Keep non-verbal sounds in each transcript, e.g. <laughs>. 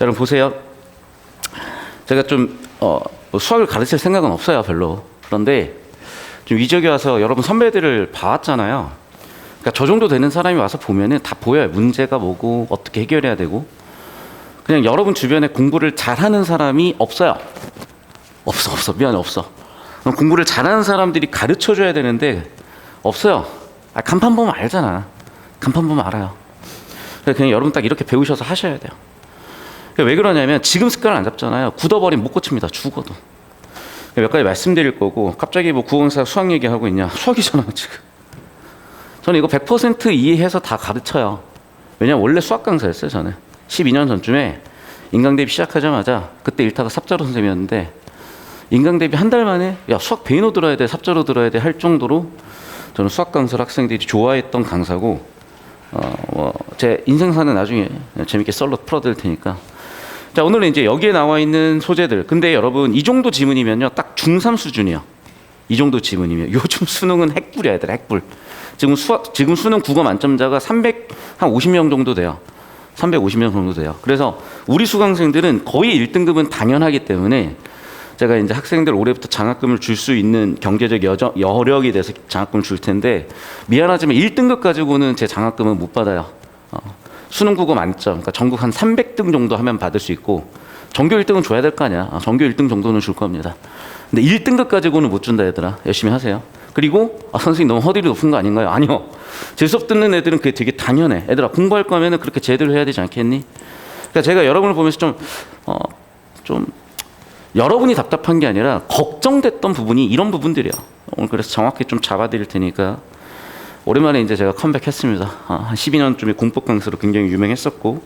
여러분 보세요. 제가 좀 어, 뭐 수학을 가르칠 생각은 없어요, 별로. 그런데 좀 이적에 와서 여러분 선배들을 봐왔잖아요. 그러니까 저 정도 되는 사람이 와서 보면은 다 보여요. 문제가 뭐고 어떻게 해결해야 되고. 그냥 여러분 주변에 공부를 잘하는 사람이 없어요. 없어, 없어. 미안해, 없어. 공부를 잘하는 사람들이 가르쳐 줘야 되는데 없어요. 아, 간판 보면 알잖아. 간판 보면 알아요. 그냥 여러분 딱 이렇게 배우셔서 하셔야 돼요. 그러니까 왜 그러냐면 지금 습관을 안 잡잖아요. 굳어버리면 못 고칩니다. 죽어도. 그러니까 몇 가지 말씀드릴 거고 갑자기 뭐 구원사 수학 얘기하고 있냐? 수학이잖아 지금. 저는 이거 100% 이해해서 다 가르쳐요. 왜냐면 원래 수학 강사였어요 저는. 12년 전쯤에 인강 대비 시작하자마자 그때 일타가 삽자로 선생님이었는데 인강 대비 한 달 만에 야 수학 베이노 들어야 돼 삽자로 들어야 돼 할 정도로 저는 수학 강사를 학생들이 좋아했던 강사고 어, 뭐, 제 인생 사는 나중에 재밌게 썰로 풀어드릴 테니까 자 오늘은 이제 여기에 나와 있는 소재들. 근데 여러분 이 정도 지문이면요 딱 중3 수준이요. 이 정도 지문이면. <laughs> 요즘 수능은 핵불이야 얘들아 핵불. 지금 수학 지금 수능 국어 만점자가 300 한 50명 정도 돼요. 350명 정도 돼요. 그래서 우리 수강생들은 거의 1등급은 당연하기 때문에 제가 이제 학생들 올해부터 장학금을 줄 수 있는 경제적 여정, 여력이 돼서 장학금을 줄 텐데 미안하지만 1등급 가지고는 제 장학금은 못 받아요. 어, 수능 국어 만점, 그러니까 전국 한 300등 정도 하면 받을 수 있고 전교 1등은 줘야 될 거 아니야. 아, 전교 1등 정도는 줄 겁니다. 근데 1등급 가지고는 못 준다 얘들아. 열심히 하세요. 그리고 아, 선생님 너무 허들이 높은 거 아닌가요? 아니요. 제 수업 듣는 애들은 그게 되게 당연해. 애들아 공부할 거면은 그렇게 제대로 해야 되지 않겠니? 그러니까 제가 여러분을 보면서 좀 어, 좀 여러분이 답답한 게 아니라 걱정됐던 부분이 이런 부분들이야. 오늘 그래서 정확히 좀 잡아드릴 테니까 오랜만에 이제 제가 컴백했습니다. 아, 한 12년쯤에 공법 강사로 굉장히 유명했었고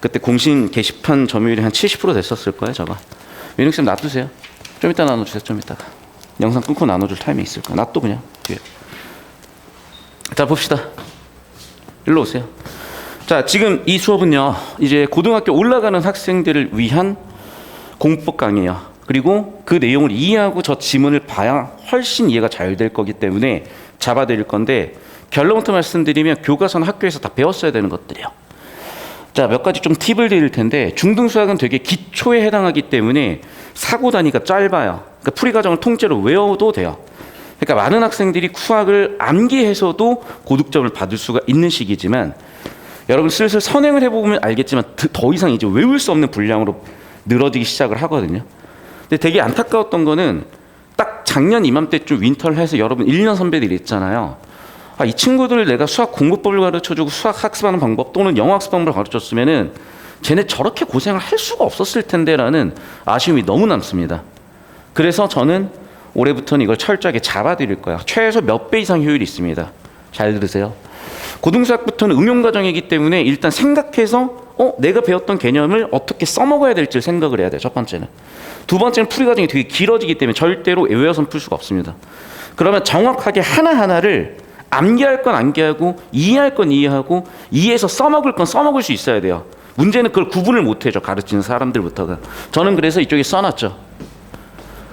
그때 공신 게시판 점유율이 한 70% 됐었을 거예요, 저가. 민욱 쌤 놔두세요. 좀 이따 나눠주세요, 좀 이따가. 영상 끊고 나눠줄 타임이 있을 거야. 놔둬 그냥 뒤에. 자 봅시다. 일로 오세요. 자 지금 이 수업은요 이제 고등학교 올라가는 학생들을 위한 공법 강의예요. 그리고 그 내용을 이해하고 저 지문을 봐야 훨씬 이해가 잘 될 거기 때문에 잡아드릴 건데 결론부터 말씀드리면 교과서는 학교에서 다 배웠어야 되는 것들이에요. 자, 몇 가지 좀 팁을 드릴 텐데 중등 수학은 되게 기초에 해당하기 때문에 사고 단위가 짧아요. 그러니까 풀이 과정을 통째로 외워도 돼요. 그러니까 많은 학생들이 수학을 암기해서도 고득점을 받을 수가 있는 시기지만 여러분 슬슬 선행을 해보면 알겠지만 더 이상 이제 외울 수 없는 분량으로 늘어지기 시작을 하거든요. 근데 되게 안타까웠던 거는 딱 작년 이맘때쯤 윈터를 해서 여러분 1년 선배들이 있잖아요. 아, 이 친구들 내가 수학 공부법을 가르쳐주고 수학 학습하는 방법 또는 영어 학습 방법을 가르쳤으면은 쟤네 저렇게 고생을 할 수가 없었을 텐데라는 아쉬움이 너무 남습니다. 그래서 저는 올해부터는 이걸 철저하게 잡아드릴 거야. 최소 몇 배 이상 효율이 있습니다. 잘 들으세요. 고등수학부터는 응용 과정이기 때문에 일단 생각해서 어 내가 배웠던 개념을 어떻게 써먹어야 될지 생각을 해야 돼요. 첫 번째는. 두 번째는 풀이 과정이 되게 길어지기 때문에 절대로 외워서는 풀 수가 없습니다. 그러면 정확하게 하나하나를 암기할 건 암기하고 이해할 건 이해하고 이해해서 써먹을 건 써먹을 수 있어야 돼요. 문제는 그걸 구분을 못 해줘 가르치는 사람들부터가. 저는 그래서 이쪽에 써놨죠.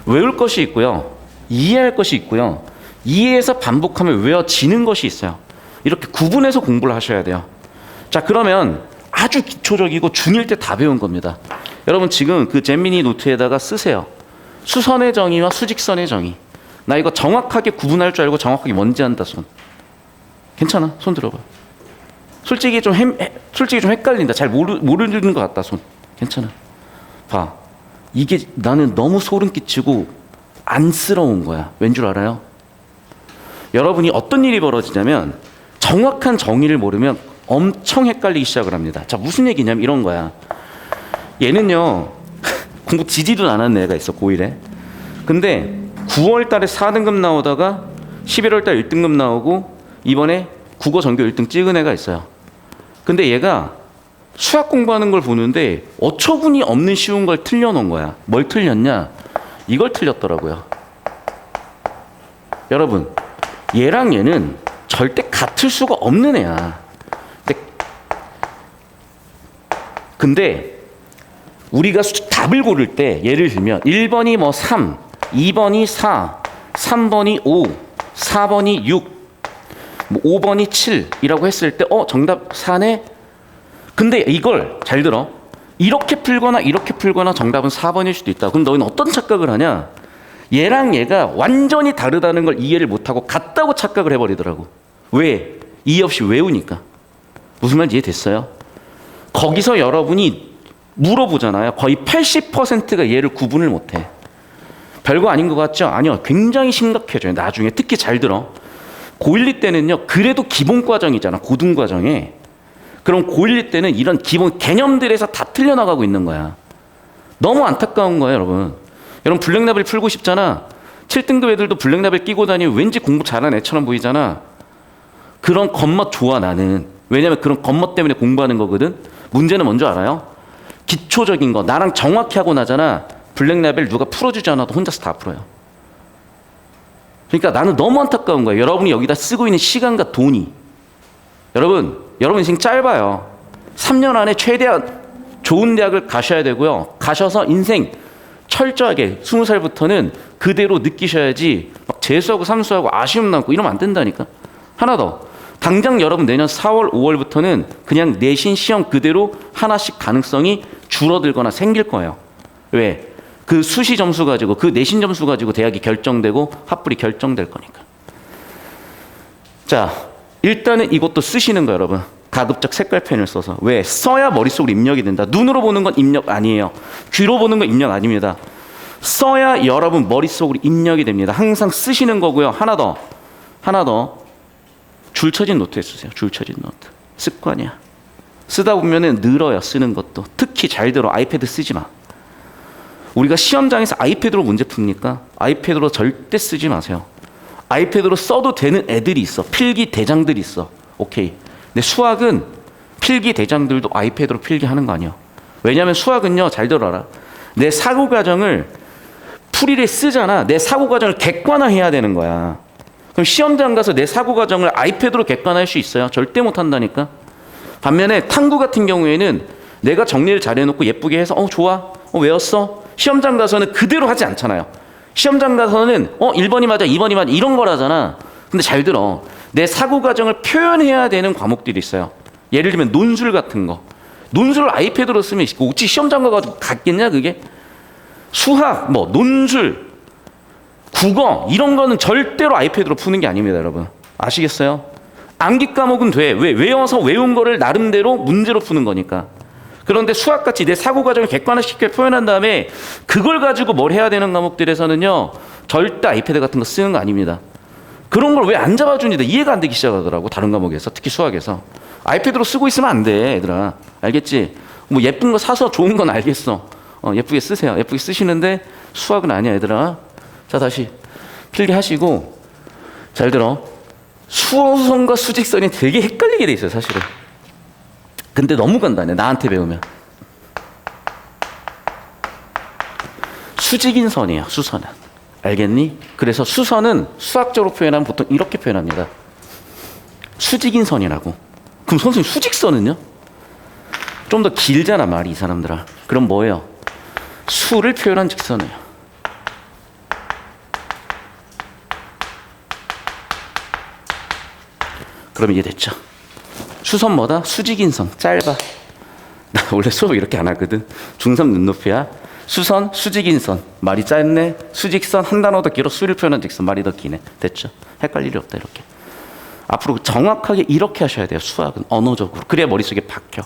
외울 것이 있고요. 이해할 것이 있고요. 이해해서 반복하면 외워지는 것이 있어요. 이렇게 구분해서 공부를 하셔야 돼요. 자, 그러면 아주 기초적이고 중1 때다 배운 겁니다. 여러분 지금 그 잼미니 노트에다가 쓰세요. 수선의 정의와 수직선의 정의. 나 이거 정확하게 구분할 줄 알고 정확하게 뭔지 안다 손. 괜찮아? 손 들어봐. 솔직히 좀 햄, 해- 솔직히 좀 헷갈린다. 잘 모르, 모르는 것 같다 손. 괜찮아. 봐. 이게 나는 너무 소름 끼치고 안쓰러운 거야. 왠 줄 알아요? 여러분이 어떤 일이 벌어지냐면 정확한 정의를 모르면 엄청 헷갈리기 시작을 합니다. 자, 무슨 얘기냐면 이런 거야. 얘는요, 공부 지지도 않았는 애가 있어, 고1에. 근데 9월 달에 4등급 나오다가 11월 달 1등급 나오고 이번에 국어 전교 1등 찍은 애가 있어요. 근데 얘가 수학 공부하는 걸 보는데 어처구니 없는 쉬운 걸 틀려놓은 거야. 뭘 틀렸냐? 이걸 틀렸더라고요. 여러분, 얘랑 얘는 절대 같을 수가 없는 애야. 근데, 근데 우리가 수- 답을 고를 때 예를 들면 1번이 뭐 3, 2번이 4, 3번이 5, 4번이 6, 뭐 5번이 7이라고 했을 때 어, 정답 4네. 근데 이걸 잘 들어. 이렇게 풀거나 이렇게 풀거나 정답은 4번일 수도 있다. 그럼 너희는 어떤 착각을 하냐? 얘랑 얘가 완전히 다르다는 걸 이해를 못하고 같다고 착각을 해버리더라고. 왜? 이해 없이 외우니까. 무슨 말인지 이해됐어요? 거기서 여러분이 물어보잖아요. 거의 80%가 얘를 구분을 못해. 별거 아닌 것 같죠? 아니요. 굉장히 심각해져요. 나중에 특히 잘 들어. 고1 때는요. 그래도 기본 과정이잖아. 고등 과정에. 그럼 고1 때는 이런 기본 개념들에서 다 틀려나가고 있는 거야. 너무 안타까운 거예요, 여러분. 여러분 블랙라벨 풀고 싶잖아. 7등급 애들도 블랙라벨 끼고 다니면 왠지 공부 잘하는 애처럼 보이잖아. 그런 겉멋 좋아 나는. 왜냐면 그런 겉멋 때문에 공부하는 거거든. 문제는 뭔지 알아요? 기초적인 거 나랑 정확히 하고 나잖아. 블랙라벨 누가 풀어주지 않아도 혼자서 다 풀어요. 그러니까 나는 너무 안타까운 거예요. 여러분이 여기다 쓰고 있는 시간과 돈이. 여러분, 여러분 인생 짧아요. 3년 안에 최대한 좋은 대학을 가셔야 되고요. 가셔서 인생 철저하게 20살부터는 그대로 느끼셔야지 막 재수하고 삼수하고 아쉬움 남고 이러면 안 된다니까. 하나 더. 당장 여러분 내년 4월, 5월부터는 그냥 내신 시험 그대로 하나씩 가능성이 줄어들거나 생길 거예요. 왜? 그 수시 점수 가지고 그 내신 점수 가지고 대학이 결정되고 합불이 결정될 거니까. 자, 일단은 이것도 쓰시는 거예요, 여러분. 가급적 색깔 펜을 써서. 왜? 써야 머릿속으로 입력이 된다. 눈으로 보는 건 입력 아니에요. 귀로 보는 건 입력 아닙니다. 써야 여러분 머릿속으로 입력이 됩니다. 항상 쓰시는 거고요. 하나 더. 하나 더. 줄 쳐진 노트에 쓰세요. 줄 쳐진 노트. 습관이야. 쓰다 보면은 늘어요. 쓰는 것도. 특히 잘 들어. 아이패드 쓰지 마. 우리가 시험장에서 아이패드로 문제 풉니까? 아이패드로 절대 쓰지 마세요. 아이패드로 써도 되는 애들이 있어. 필기 대장들이 있어. 오케이. 근데 수학은 필기 대장들도 아이패드로 필기하는 거 아니야. 왜냐하면 수학은요, 잘 들어라. 내 사고 과정을 풀이를 쓰잖아. 내 사고 과정을 객관화해야 되는 거야. 그럼 시험장 가서 내 사고 과정을 아이패드로 객관화할 수 있어요? 절대 못 한다니까. 반면에 탐구 같은 경우에는 내가 정리를 잘 해놓고 예쁘게 해서 어 좋아, 어 외웠어. 시험장 가서는 그대로 하지 않잖아요. 시험장 가서는 어 1번이 맞아, 2번이 맞아 이런 거라잖아. 근데 잘 들어. 내 사고 과정을 표현해야 되는 과목들이 있어요. 예를 들면 논술 같은 거. 논술을 아이패드로 쓰면 어찌 시험장 가가지고 갔겠냐 그게? 수학, 뭐 논술, 국어 이런 거는 절대로 아이패드로 푸는 게 아닙니다, 여러분. 아시겠어요? 암기 과목은 돼. 왜? 외워서 외운 거를 나름대로 문제로 푸는 거니까. 그런데 수학같이 내 사고 과정을 객관화시켜 표현한 다음에 그걸 가지고 뭘 해야 되는 과목들에서는요 절대 아이패드 같은 거 쓰는 거 아닙니다. 그런 걸 왜 안 잡아주니다 이해가 안 되기 시작하더라고 다른 과목에서 특히 수학에서 아이패드로 쓰고 있으면 안 돼 얘들아 알겠지? 뭐 예쁜 거 사서 좋은 건 알겠어 어, 예쁘게 쓰세요 예쁘게 쓰시는데 수학은 아니야 얘들아 자 다시 필기하시고 잘 들어 수어선과 수직선이 되게 헷갈리게 돼 있어요 사실은. 근데 너무 간단해 나한테 배우면. 수직인 선이에요 수선은. 알겠니? 그래서 수선은 수학적으로 표현하면 보통 이렇게 표현합니다. 수직인 선이라고. 그럼 선생님 수직선은요? 좀 더 길잖아 말이 이 사람들아. 그럼 뭐예요? 수를 표현한 직선이에요 그럼 이해됐죠? 수선 뭐다? 수직인선 짧아. 나 <laughs> 원래 수업 이렇게 안 하거든. 중3 눈높이야. 수선, 수직인선. 말이 짧네. 수직선 한 단어 더 길어. 수를 표현한 직선. 말이 더 기네. 됐죠? 헷갈릴 일 없다 이렇게. 앞으로 정확하게 이렇게 하셔야 돼요. 수학은 언어적으로. 그래야 머릿속에 박혀.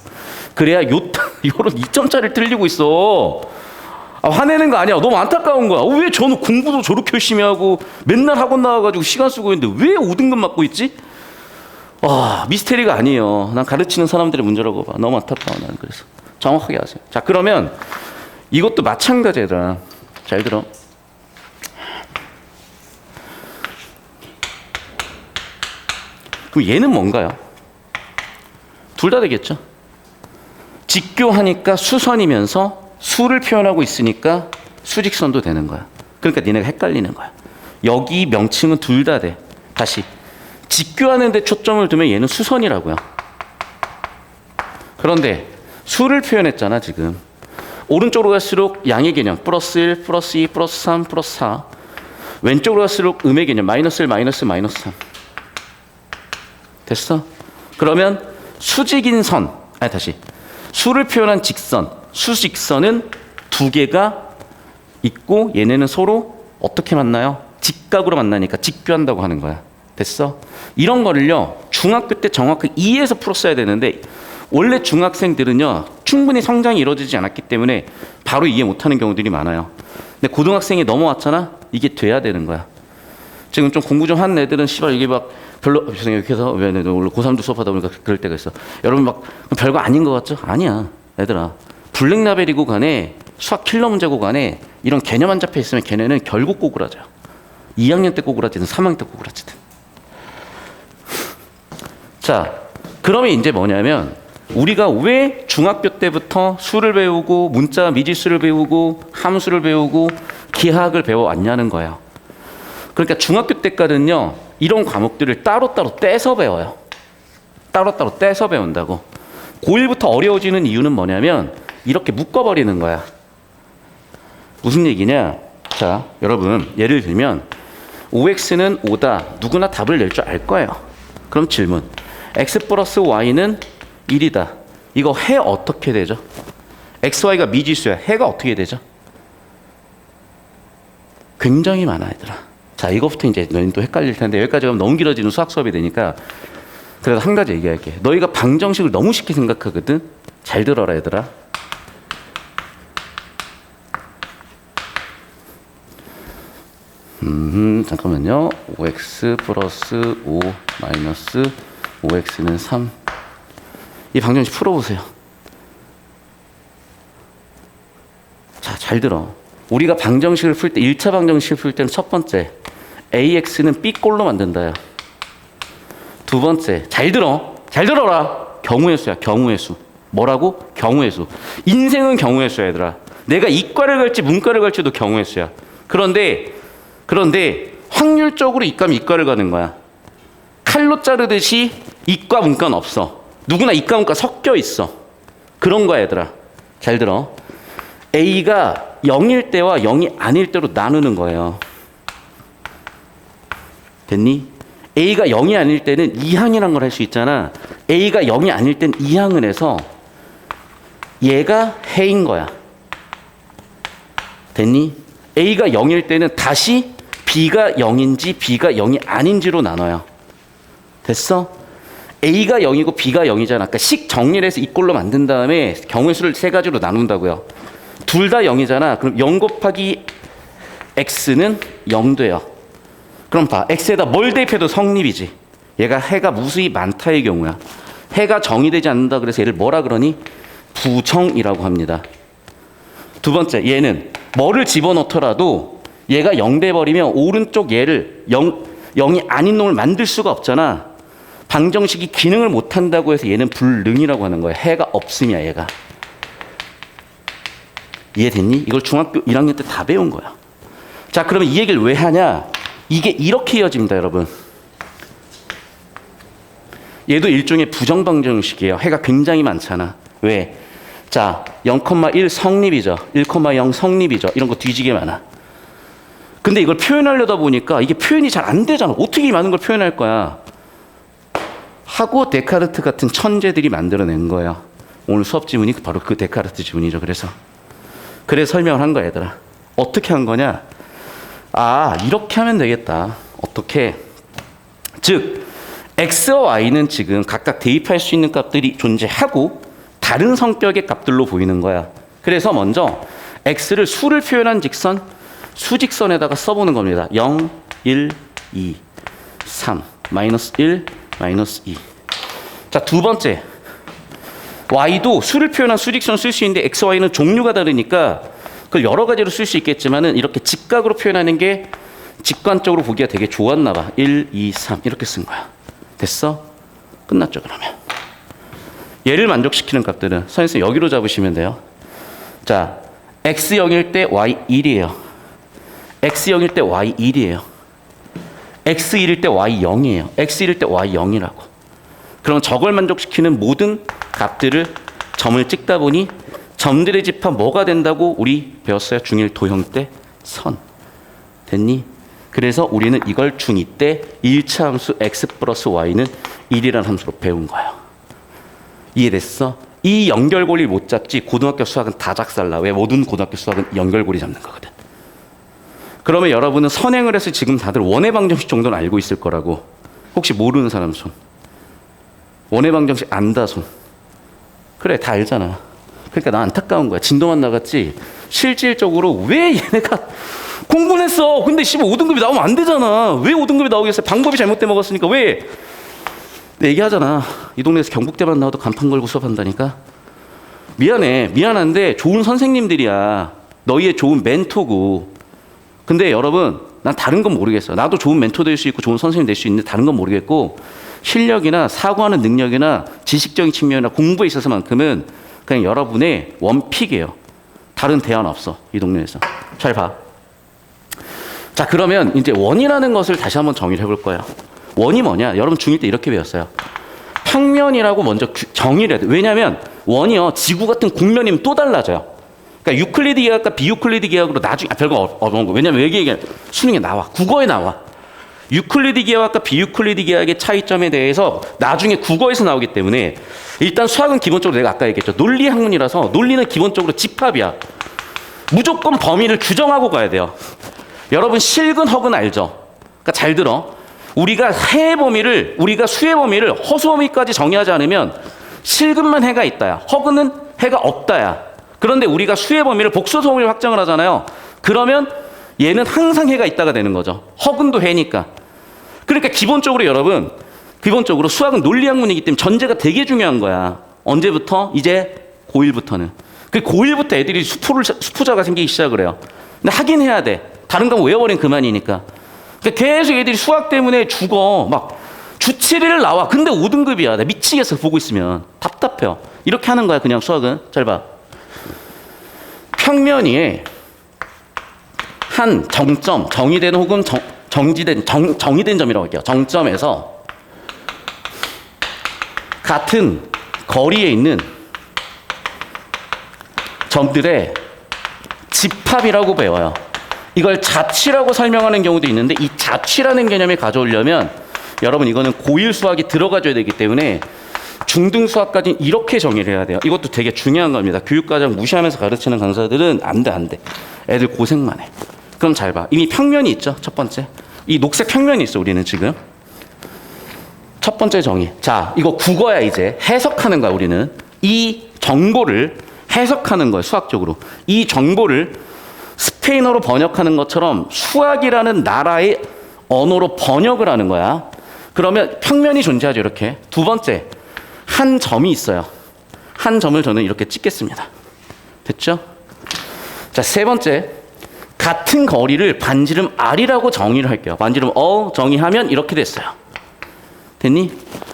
그래야 요 <laughs> 요런 2점짜리를 틀리고 있어. 아, 화내는 거 아니야. 너무 안타까운 거야. 어, 왜 저는 공부도 저렇게 열심히 하고 맨날 학원 나와 가지고 시간 쓰고 있는데 왜 5등급 맞고 있지? 와 미스테리가 아니에요. 난 가르치는 사람들의 문제라고 봐. 너무 안타까워 나는 그래서 정확하게 하세요. 자 그러면 이것도 마찬가지다. 잘 들어. 그럼 얘는 뭔가요? 둘 다 되겠죠. 직교하니까 수선이면서 수를 표현하고 있으니까 수직선도 되는 거야. 그러니까 니네가 헷갈리는 거야. 여기 명칭은 둘 다 돼. 다시 직교하는 데 초점을 두면 얘는 수선이라고요. 그런데 수를 표현했잖아, 지금. 오른쪽으로 갈수록 양의 개념, 플러스 1, 플러스 2, 플러스 3, 플러스 4. 왼쪽으로 갈수록 음의 개념, 마이너스 1, 마이너스, 마이너스 3. 됐어? 그러면 수직인 선, 아니 다시. 수를 표현한 직선, 수직선은 두 개가 있고 얘네는 서로 어떻게 만나요? 직각으로 만나니까 직교한다고 하는 거야. 됐어? 이런 거를요 중학교 때 정확하게 이해해서 풀었어야 되는데 원래 중학생들은요 충분히 성장이 이루어지지 않았기 때문에 바로 이해 못하는 경우들이 많아요. 근데 고등학생이 넘어왔잖아 이게 돼야 되는 거야. 지금 좀 공부 좀 하는 애들은 씨발 이게 막 별로 죄송해요 이렇게 해서 왜 원래 고3도 수업하다 보니까 그럴 때가 있어. 여러분 막 별거 아닌 것 같죠? 아니야 얘들아. 블랙라벨이고 간에 수학 킬러 문제고 간에 이런 개념 안 잡혀 있으면 걔네는 결국 꼬꾸라져요. 2학년 때 꼬꾸라지든 3학년 때 꼬꾸라지든. 자, 그러면 이제 뭐냐면 우리가 왜 중학교 때부터 수를 배우고 문자 미지수를 배우고 함수를 배우고 기하학을 배워왔냐는 거예요. 그러니까 중학교 때까지는요 이런 과목들을 따로따로 떼서 배워요. 따로따로 떼서 배운다고. 고1부터 어려워지는 이유는 뭐냐면 이렇게 묶어버리는 거야. 무슨 얘기냐? 자, 여러분 예를 들면 OX는 5다. 누구나 답을 낼 줄 알 거예요. 그럼 질문. X 플러스 Y는 1이다. 이거 해 어떻게 되죠? XY가 미지수야. 해가 어떻게 되죠? 굉장히 많아 얘들아. 자 이거부터 이제 너희는 또 헷갈릴 텐데 여기까지 가면 너무 길어지는 수학 수업이 되니까 그래서 한 가지 얘기할게. 너희가 방정식을 너무 쉽게 생각하거든. 잘 들어라 얘들아. 음 잠깐만요. 5x 플러스 5 마이너스 5x는 3. 이 방정식 풀어보세요. 자, 잘 들어. 우리가 방정식을 풀 때, 1차 방정식을 풀 때는 첫 번째, AX는 B꼴로 만든다요. 두 번째, 잘 들어. 잘 들어라. 경우의 수야, 경우의 수. 뭐라고? 경우의 수. 인생은 경우의 수야, 얘들아. 내가 이과를 갈지 문과를 갈지도 경우의 수야. 그런데, 그런데 확률적으로 이과면 이과를 가는 거야. 칼로 자르듯이 이과 문과는 없어. 누구나 이과 문과 섞여 있어. 그런 거야, 얘들아. 잘 들어. A가 0일 때와 0이 아닐 때로 나누는 거예요. 됐니? A가 0이 아닐 때는 2항이란 걸 할 수 있잖아. A가 0이 아닐 땐 2항을 해서 얘가 해인 거야. 됐니? A가 0일 때는 다시 B가 0인지 B가 0이 아닌지로 나눠요. 됐어? A가 0이고 B가 0이잖아. 그러니까 식 정리를 해서 이꼴로 만든 다음에 경우의 수를 세 가지로 나눈다고요. 둘 다 0이잖아. 그럼 0 곱하기 x는 0 돼요. 그럼 봐. x에다 뭘 대입해도 성립이지. 얘가 해가 무수히 많다의 경우야. 해가 정의되지 않는다 그래서 얘를 뭐라 그러니? 부정이라고 합니다. 두 번째, 얘는 뭐를 집어넣더라도 얘가 0 돼버리면 오른쪽 얘를 0, 0이 아닌 놈을 만들 수가 없잖아. 방정식이 기능을 못한다고 해서 얘는 불능이라고 하는 거야. 해가 없으면 얘가. 이해됐니? 이걸 중학교 1학년 때 다 배운 거야. 자, 그러면 이 얘기를 왜 하냐? 이게 이렇게 이어집니다, 여러분. 얘도 일종의 부정방정식이에요. 해가 굉장히 많잖아. 왜? 자, 0,1 성립이죠. 1,0 성립이죠. 이런 거 뒤지게 많아. 근데 이걸 표현하려다 보니까 이게 표현이 잘 안 되잖아. 어떻게 이 많은 걸 표현할 거야? 하고 데카르트 같은 천재들이 만들어낸 거예요. 오늘 수업 지문이 바로 그 데카르트 지문이죠. 그래서. 그래 설명을 한 거야, 얘들아. 어떻게 한 거냐? 아, 이렇게 하면 되겠다. 어떻게? 즉, x와 y는 지금 각각 대입할 수 있는 값들이 존재하고 다른 성격의 값들로 보이는 거야. 그래서 먼저 x를 수를 표현한 직선, 수직선에다가 써보는 겁니다. 0, 1, 2, 3, 마이너스 1, 마이너스 2. 자, 두 번째. y도 수를 표현한 수직선 쓸 수 있는데 x, y는 종류가 다르니까 그걸 여러 가지로 쓸 수 있겠지만은 이렇게 직각으로 표현하는 게 직관적으로 보기가 되게 좋았나 봐. 1, 2, 3 이렇게 쓴 거야. 됐어? 끝났죠, 그러면. 얘를 만족시키는 값들은 선생님 여기로 잡으시면 돼요. 자, x 0일 때 y 1이에요. x 0일 때 y 1이에요. X 1일 때 y 0이에요. x 1일 때 y 0이라고. 그럼 저걸 만족시키는 모든 값들을 점을 찍다 보니 점들의 집합 뭐가 된다고 우리 배웠어요? 중1 도형 때 선. 됐니? 그래서 우리는 이걸 중2 때 1차 함수 x 플러스 y는 1이라는 함수로 배운 거예요. 이해됐어? 이 연결고리 못 잡지 고등학교 수학은 다 작살나. 왜 모든 고등학교 수학은 연결고리 잡는 거거든. 그러면 여러분은 선행을 해서 지금 다들 원의 방정식 정도는 알고 있을 거라고. 혹시 모르는 사람 손. 원의 방정식 안다 손. 그래 다 알잖아. 그러니까 나 안타까운 거야. 진도만 나갔지. 실질적으로 왜 얘네가 <laughs> 공부는 했어. 근데 씨발 5등급이 나오면 안 되잖아. 왜 5등급이 나오겠어요? 방법이 잘못돼 먹었으니까 왜? 내 얘기하잖아. 이 동네에서 경북대만 나와도 간판 걸고 수업한다니까. 미안해. 미안한데 좋은 선생님들이야. 너희의 좋은 멘토고. 근데 여러분, 난 다른 건 모르겠어. 나도 좋은 멘토 될 수 있고 좋은 선생님 될 수 있는데 다른 건 모르겠고 실력이나 사고하는 능력이나 지식적인 측면이나 공부에 있어서만큼은 그냥 여러분의 원픽이에요. 다른 대안 없어. 이 동네에서. 잘 봐. 자, 그러면 이제 원이라는 것을 다시 한번 정의를 해볼 거예요. 원이 뭐냐? 여러분 중1 때 이렇게 배웠어요. 평면이라고 먼저 규- 정의를 해야 돼. 왜냐하면 원이요 지구 같은 국면이면 또 달라져요. 그러니까 유클리드 계약과 비유클리드 계약으로 나중에 아, 별거 어- 어려운 거. 왜냐면 여기 얘기 수능에 나와. 국어에 나와. 유클리드 계약과 비유클리드 계약의 차이점에 대해서 나중에 국어에서 나오기 때문에 일단 수학은 기본적으로 내가 아까 얘기했죠. 논리 학문이라서 논리는 기본적으로 집합이야. 무조건 범위를 규정하고 가야 돼요. 여러분 실근 허근 알죠? 그러니까 잘 들어. 우리가 해의 범위를 우리가 수의 범위를 허수 범위까지 정의하지 않으면 실근만 해가 있다야. 허근은 해가 없다야. 그런데 우리가 수의 범위를 복수소 범위를 확정을 하잖아요. 그러면 얘는 항상 해가 있다가 되는 거죠. 허근도 해니까. 그러니까 기본적으로 여러분 기본적으로 수학은 논리 학문이기 때문에 전제가 되게 중요한 거야. 언제부터? 이제 고1부터는. 그 고1부터 애들이 수포를 수포자가 생기기 시작을 해요. 근데 하긴 해야 돼. 다른 거 외워버리면 그만이니까. 그러니까 계속 애들이 수학 때문에 죽어. 막 주7일 나와. 근데 5등급이야. 나 미치겠어. 보고 있으면. 답답해요. 이렇게 하는 거야. 그냥 수학은. 잘 봐. 평면이 한 정점, 정의된 혹은 정, 정지된, 정, 정의된 점이라고 할게요. 정점에서 같은 거리에 있는 점들의 집합이라고 배워요. 이걸 자취라고 설명하는 경우도 있는데 이 자취라는 개념을 가져오려면 여러분 이거는 고1 수학이 들어가줘야 되기 때문에 중등 수학까지 이렇게 정의를 해야 돼요. 이것도 되게 중요한 겁니다. 교육과정 무시하면서 가르치는 강사들은 안 돼, 안 돼. 애들 고생만 해. 그럼 잘 봐. 이미 평면이 있죠. 첫 번째. 이 녹색 평면이 있어, 우리는 지금. 첫 번째 정의. 자, 이거 국어야, 이제. 해석하는 거야, 우리는. 이 정보를 해석하는 거야, 수학적으로. 이 정보를 스페인어로 번역하는 것처럼 수학이라는 나라의 언어로 번역을 하는 거야. 그러면 평면이 존재하죠, 이렇게. 두 번째. 한 점이 있어요. 한 점을 저는 이렇게 찍겠습니다. 됐죠? 자, 세 번째. 같은 거리를 반지름 R이라고 정의를 할게요. 반지름 어 정의하면 이렇게 됐어요. 됐니?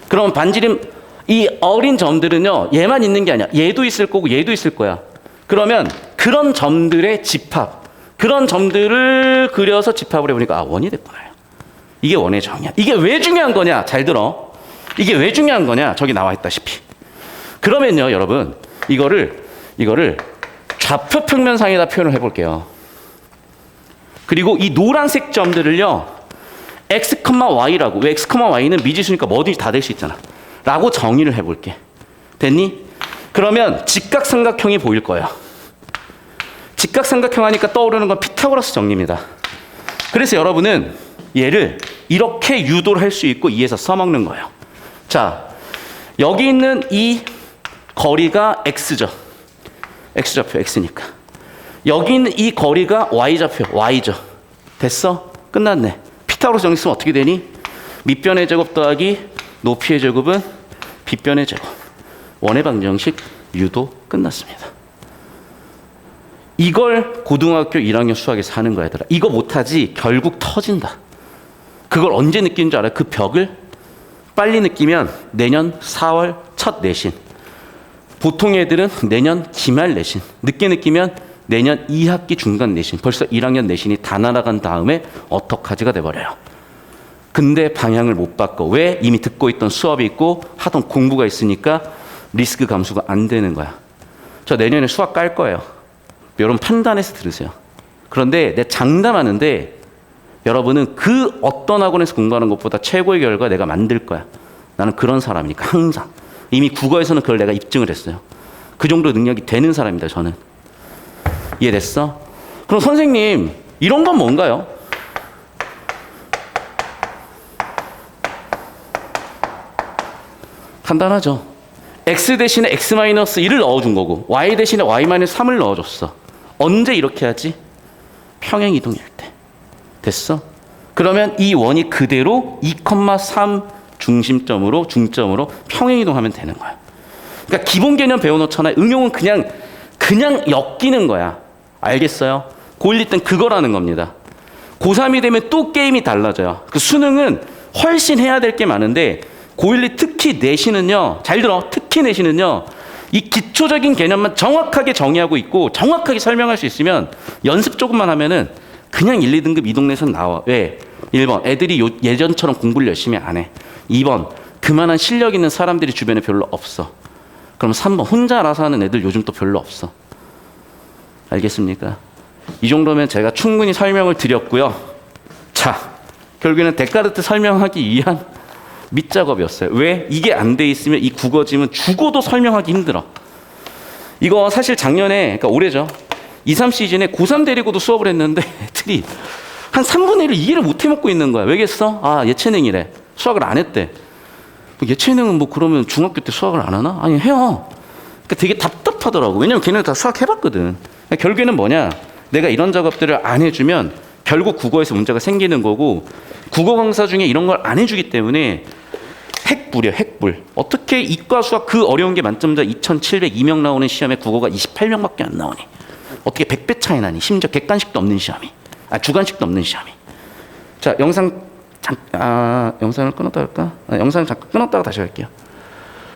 그럼 반지름 이 어린 점들은요. 얘만 있는 게 아니야. 얘도 있을 거고 얘도 있을 거야. 그러면 그런 점들의 집합. 그런 점들을 그려서 집합을 해보니까 아 원이 됐구나. 이게 원의 정의야. 이게 왜 중요한 거냐? 잘 들어. 이게 왜 중요한 거냐? 저기 나와 있다시피. 그러면요, 여러분, 이거를 이거를 좌표 평면상에다 표현을 해볼게요. 그리고 이 노란색 점들을요, x, y라고. 왜 x, y는 미지수니까 뭐든지 다 될 수 있잖아. 라고 정의를 해볼게. 됐니? 그러면 직각삼각형이 보일 거예요. 직각삼각형 하니까 떠오르는 건 피타고라스 정리입니다. 그래서 여러분은 얘를 이렇게 유도를 할 수 있고 이에서 써먹는 거예요. 자, 여기 있는 이 거리가 x죠. x좌표 x니까. 여기 있는 이 거리가 y좌표 y죠. 됐어? 끝났네. 정리 쓰면 어떻게 되니? 밑변의 제곱 더하기 높이의 제곱은 빗변의 제곱. 원의 방정식 유도 끝났습니다. 이걸 고등학교 1학년 수학에서 하는 거야, 얘들아. 이거 못하지 결국 터진다. 그걸 언제 느끼는 줄 알아요? 그 벽을 빨리 느끼면 내년 4월 첫 내신. 보통 애들은 내년 기말 내신. 늦게 느끼면 내년 2학기 중간 내신. 벌써 1학년 내신이 다 날아간 다음에 어떡하지가 돼버려요. 근데 방향을 못 바꿔. 왜? 이미 듣고 있던 수업이 있고 하던 공부가 있으니까 리스크 감수가 안 되는 거야. 저 내년에 수학 깔 거예요. 여러분 판단해서 들으세요. 그런데 내 장담하는데 여러분은 그 어떤 학원에서 공부하는 것보다 최고의 결과 내가 만들 거야. 나는 그런 사람이니까 항상. 이미 국어에서는 그걸 내가 입증을 했어요. 그 정도 능력이 되는 사람입니다, 저는. 이해됐어? 그럼 선생님, 이런 건 뭔가요? 간단하죠. x 대신에 x 마이너스 1을 넣어준 거고 y 대신에 y 마이너스 3을 넣어줬어. 언제 이렇게 하지? 평행 이동일 때. 됐어? 그러면 이 원이 그대로 2,3 중심점으로 중점으로 평행 이동하면 되는 거야. 그러니까 기본 개념 배워놓잖아요. 응용은 그냥 그냥 엮이는 거야. 알겠어요? 고1 땐 그거라는 겁니다. 고3이 되면 또 게임이 달라져요. 그 수능은 훨씬 해야 될 게 많은데 고1 특히 내신은요. 잘 들어. 특히 내신은요. 이 기초적인 개념만 정확하게 정의하고 있고 정확하게 설명할 수 있으면 연습 조금만 하면은 그냥 1, 2등급 이 동네에서 나와. 왜? 1번 애들이 요- 예전처럼 공부를 열심히 안 해. 2번 그만한 실력 있는 사람들이 주변에 별로 없어. 그럼 3번 혼자 알아서 하는 애들 요즘 또 별로 없어. 알겠습니까? 이 정도면 제가 충분히 설명을 드렸고요. 자, 결국에는 데카르트 설명하기 위한 밑작업이었어요. 왜? 이게 안 돼 있으면 이 국어짐은 죽어도 설명하기 힘들어. 이거 사실 작년에, 그러니까 올해죠. 2, 3 시즌에 고3 데리고도 수업을 했는데 <laughs> 애들이 한 3분의 1을 이해를 못 해먹고 있는 거야. 왜겠어? 아, 예체능이래. 수학을 안 했대. 뭐 예체능은 뭐 그러면 중학교 때 수학을 안 하나? 아니, 해요. 그러니까 되게 답답하더라고. 왜냐면 걔네는 다 수학 해봤거든. 그러니까 결국에는 뭐냐? 내가 이런 작업들을 안 해주면 결국 국어에서 문제가 생기는 거고 국어 강사 중에 이런 걸 안 해주기 때문에 핵불이야, 핵불. 어떻게 이과 수학 그 어려운 게 만점자 2,702명 나오는 시험에 국어가 28명밖에 안 나오니? 어떻게 100배 차이 나니? 심지어 객관식도 없는 시험이. 아, 주관식도 없는 시험이. 자, 영상 잠, 아, 영상을 끊었다 할까? 아, 영상 잠깐 끊었다가 다시 할게요.